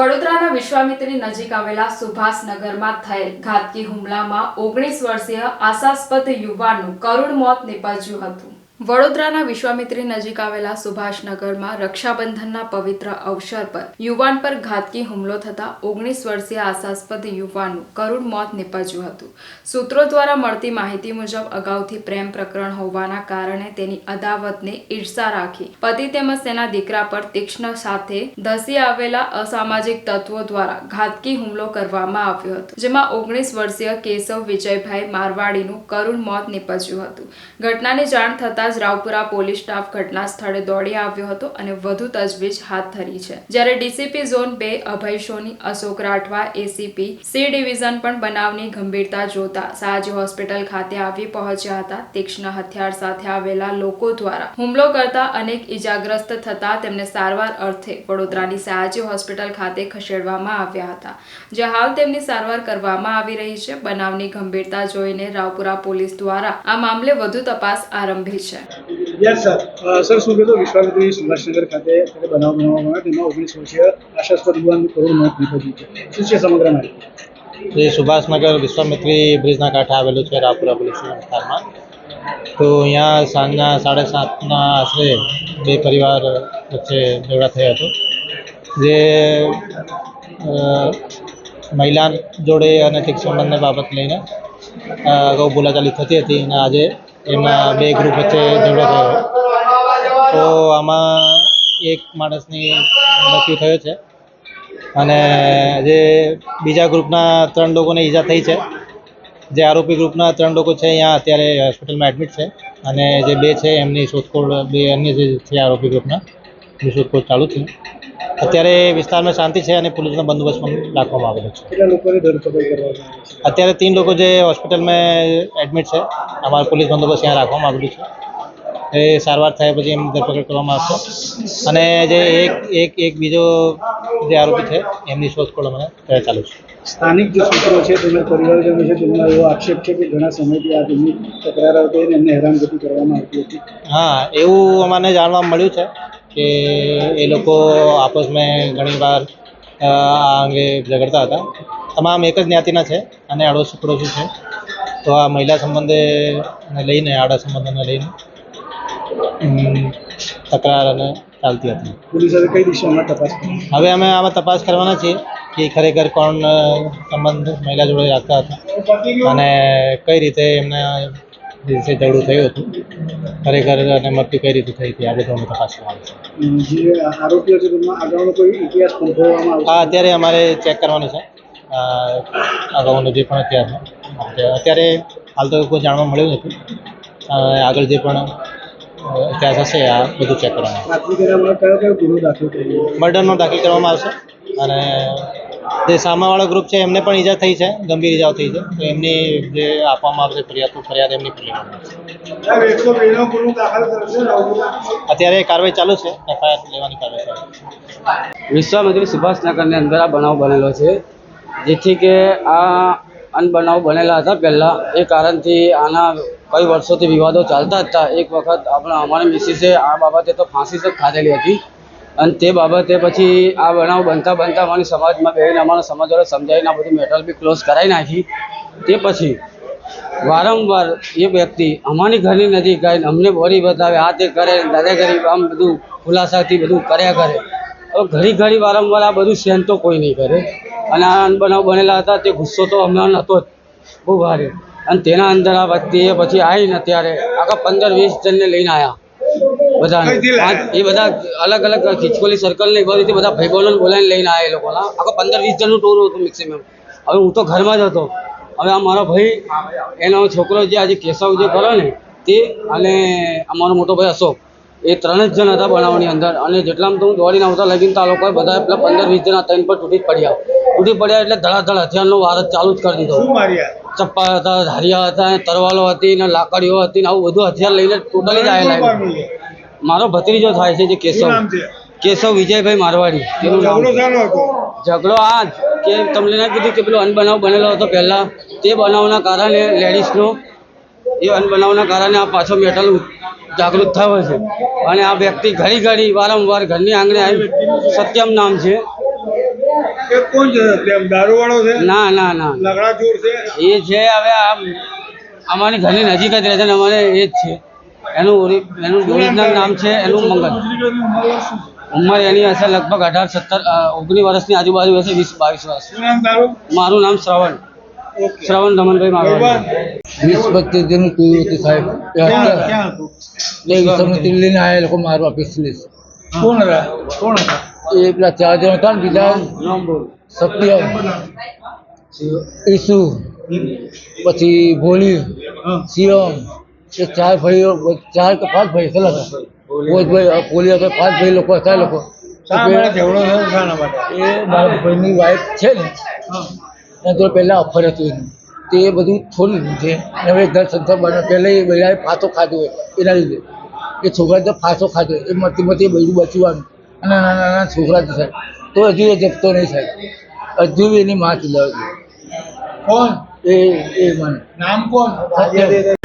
વડોદરાના વિશ્વામિત્રી નજીક આવેલા સુભાષનગરમાં થયેલ ઘાતકી હુમલામાં ઓગણીસ વર્ષીય આશાસ્પદ યુવાનનું કરુણ મોત નીપજ્યું હતું. વડોદરાના વિશ્વામિત્રી નજીક આવેલા સુભાષનગરમાં રક્ષાબંધનના પવિત્ર અવસર પર યુવાન પર ઘાતકી હુમલો થતા ઓગણીસ વર્ષીય આશાસ્પદ યુવાનનું કરુણ મોત નિપજ્યું હતું. સૂત્રો દ્વારા મળતી માહિતી મુજબ અગાઉથી પ્રેમ પ્રકરણ હોવાના કારણે તેની અદાવતને ઈર્ષા રાખી પતિ તેમજ તેના દીકરા પર તીક્ષ્ણ સાથે ધસી આવેલા અસામાજિક તત્વો દ્વારા ઘાતકી હુમલો કરવામાં આવ્યો હતો, જેમાં ઓગણીસ વર્ષીય કેશવ વિજયભાઈ મારવાડીનું કરુણ મોત નીપજ્યું હતું. ઘટનાની જાણ થતાં જ રાવપુરા પોલીસ સ્ટાફ ઘટના સ્થળે દોડી આવ્યો હતો અને વધુ તજવીજ હાથ ધરી છે. જ્યારે ડીસીપી ઝોન બે Abhay Soni, Ashok Rathwa ACP C division પણ બનાવની ગંભીરતા જોતા સાજી હોસ્પિટલ ખાતે આવી પહોંચ્યા હતા. તીક્ષ્ણ હથિયાર સાથે આવેલા લોકો દ્વારા હુમલો કરતા અનેક ઇજાગ્રસ્ત થતા તેમને સારવાર અર્થે વડોદરાની સયાજી હોસ્પિટલ ખાતે ખસેડવામાં આવ્યા હતા. જે હાલ તેમની સારવાર કરવામાં આવી રહી છે. બનાવની ગંભીરતા જોઈને રાવપુરા પોલીસ દ્વારા આ મામલે વધુ તપાસ આરંભી છે. યસ સર સર શું કહેતો? વિશ્વામિત્રી સુભાષનગર ખાતે અત્યારે બનાવ બનાવવામાં આવ્યો તેમાં ઓગણીસ વર્ષીય આશાસ્પદ યુવાનનું કરોડ મોત નીપજ્યું છે. શું છે સમગ્ર માહિતી? એ સુભાષનગર વિશ્વામિત્રી બ્રિજના કાંઠે આવેલું છે રાપુરા પોલીસ વિસ્તારમાં. તો અહીંયા સાંજના સાડા સાતના આશરે બે પરિવાર વચ્ચે ઝઘડા થયો હતો. જે મહિલા જોડે અને ઠીક સંબંધને બાબત લઈને અગાઉ બોલાચાલી થતી હતી અને આજે એમના બે ગ્રુપ વચ્ચે ઝઘડો થયો. તો આમાં એક માણસની મૃત્યુ થયો છે. અને જે બીજા ગ્રુપના ત્રણ લોકોને ઈજા થઈ છે. જે આરોપી ગ્રુપના ત્રણ લોકો છે અહીંયા અત્યારે હોસ્પિટલમાં એડમિટ છે. અને જે બે છે એમની શોધખોળ બે અન્ય જે છે આરોપી ગ્રુપના એની શોધખોળ ચાલુ છે. અત્યારે વિસ્તારમાં શાંતિ છે અને પોલીસનો બંદોબસ્ત પણ રાખવામાં આવેલો છે. અત્યારે ત્રણ લોકો જે હોસ્પિટલમાં એડમિટ છે અમારા પોલીસ બંદોબસ્ત ત્યાં રાખવામાં આવેલું છે. એ સારવાર થયા પછી એમની ધરપકડ કરવામાં આવશે. અને જે એક એક એક બીજો જે આરોપી છે એમની શોધખોળ મને અત્યારે ચાલુ છે. સ્થાનિક જે સૂત્રો છે તેમના પરિવારજનો છે તેમનો એવો આક્ષેપ છે કે ઘણા સમયથી આ તેમની તકરાર આવતી અને એમને હેરાનગતિ કરવામાં આવતી હતી. હા એવું અમને જાણવા મળ્યું છે કે એ લોકો આપસમાં ઘણીવાર વાર આ અંગે ઝઘડતા હતા. તમામ એક જ જ્ઞાતિના છે અને અડોશી પડોશી છે. તો આ મહિલા સંબંધે લઈને આડા સંબંધોને લઈને તકરાર અને ચાલતી હતી. પોલીસ હવે કઈ દિશામાં તપાસ હવે અમે આમાં તપાસ કરવાના છીએ કે ખરેખર કોણ સંબંધ મહિલા જોડે રાખતા હતા. અને કઈ રીતે એમના દિવસે ઝઘડું થયું હતું ખરેખર અને મૃત્યુ કઈ રીતે થઈ હતી આ બધું અમે તપાસ કરવાનું છે આરોપીઓ છે તેમનો કોઈ ઇતિહાસ હા અત્યારે અમારે ચેક કરવાનું છે. અગાઉનો જે પણ છે અત્યારે હાલ તો કોઈ જાણવા મળ્યું નથી. આગળ જે પણ ઇતિહાસ હશે આ બધું ચેક કરવાનું. મર્ડરનો દાખલ કરવામાં આવશે. અને જે સામાવાળો ગ્રુપ છે એમને પણ ઈજા થઈ છે ગંભીર ઈજાઓ થઈ છે. તો એમની જે આપવામાં આવશે ફરિયાદ ફરિયાદ એમની પણ અત્યારે કાર્યવાહી ચાલુ છે એફઆઈઆર લેવાની કાર્યવાહી ચાલુ છે. વિશ્વામિત્રી સુભાષનગરની અંદર આ બનાવ બનેલો છે જેથી કે આ અનબનાવ બનેલા હતા. પહેલાં એ કારણથી આના કઈ વર્ષોથી વિવાદો ચાલતા હતા. એક વખત આપણા અમારી મિસિસે આ બાબતે તો ફાંસી જ ખાધેલી હતી. અને તે બાબતે પછી આ બનાવ બનતા બનતા અમારી સમાજમાં બેહીને અમારા સમાજ વાળા સમજાવીને આ બધું મેટર બી ક્લોઝ કરાવી નાખી. તે પછી વારંવાર એ વ્યક્તિ અમારી ઘરની નજીક આવીને અમને બોરી બતાવે, આ તે કરે દાદાગીરી આમ બધું ખુલાસાથી બધું કર્યા કરે. હવે ઘડી ઘડી વારંવાર આ બધું સહેન તો કોઈ નહીં કરે. અને આ બનાવ બનેલા હતા તે ગુસ્સો તો અમને નહોતો જ. બહુ ભારે. અને તેના અંદર આ વ્યક્તિએ પછી આવીને અત્યારે આખા પંદર વીસ જણને લઈને આવ્યા બધા એ બધા અલગ અલગ ખીચકોલી સર્કલ ને બધીથી બધા ભાઈબંધોને બોલાવીને લઈને આવ્યા એ લોકોના. આખા પંદર વીસ જણનું ટૂર હતું મેક્સિમમ હવે હું તો ઘરમાં જ હતો. હવે આ મારો ભાઈ એનો છોકરો જે આજે કેશવ જે કરો ને તે અને અમારો મોટો ભાઈ અશોક. એ ત્રણ જ જણ હતા બનાવવાની અંદર. અને જેટલામાં તો હું દોડીને આવતા લગીને તો આ લોકોએ બધા પેલા પંદર વીસ જણા ત્રણ પર તૂટી પડ્યા. તૂટી પડ્યા એટલે ધડાધડ હથિયારનો વાર ચાલુ જ કરી દીધો. ચપ્પા હતા ધારિયા હતા તરવાલો હતી ને લાકડીઓ હતી ને આવું બધું હથિયાર લઈને ટોટલી જ આવેલા મારો ભત્રીજો થાય છે જે કેશવ. કેશવ વિજયભાઈ મારવાડી તેનું નામ. ઝઘડો આ કે તમને ના કીધું કે પેલો અનબનાવ બનેલો હતો પહેલા. તે બનાવના કારણે લેડીઝનો એ અનબનાવના કારણે આ પાછો મેટલ જાગૃત થયો છે. અને આ વ્યક્તિ ઘડી ઘડી વારંવાર ઘરની આંગણે આવી સત્યમ નામ છે. ના ના ના. એ છે હવે આ અમારી ઘરની નજીક જ રહે છે અમારે એ જ છે. એનું એનું ઓરિજિનલ નામ છે એનું મંગલ. ઉંમર એની હશે લગભગ અઢાર સત્તર ઓગણીસ વર્ષની આજુબાજુ હશે વીસ બાવીસ વર્ષ. મારું નામ શ્રવણ. શ્રવણ ધમનભાઈ મારવાડ વીસ પચીસ હતી સાહેબ. એ ક્યાં હતા. ક્યાં હતું? એ વિશ્વામિત્રી લઈને આયા એ લોકો મારવા પિસ્તલીસ કોણ હતા? કોણ હતા? એ પેલા ચાર જણ હતા ને બીજા? સત્ય. ઈસુ. પછી ભોલી. શિવમ. એ ચાર ભાઈઓ ચાર કે પાંચ ભાઈ કેટલા હતા. ભોજભાઈ ભોલી હતા પાંચ ભાઈ લોકો હતા એ લોકો. એ મારા ભાઈની વાઈફ છે ને. એના જોડે પહેલાં અફર હતું એનું. તે એ બધું છોડી દીધું છે. અને હવે ઘર સંસ્થા બને પહેલાં એ બૈરાએ ફાંસો ખાધો હોય એના લીધે. એ છોકરા તો ફાંસો ખાધો હોય. એ મતી મતી બૈરું બચવાનું. અને નાના નાના છોકરા તો સાહેબ તો હજુ એ જપતો નહીં સાહેબ. હજુ એની માં ચલાવે છે. કોણ? એ એ મને. નામ કોણ?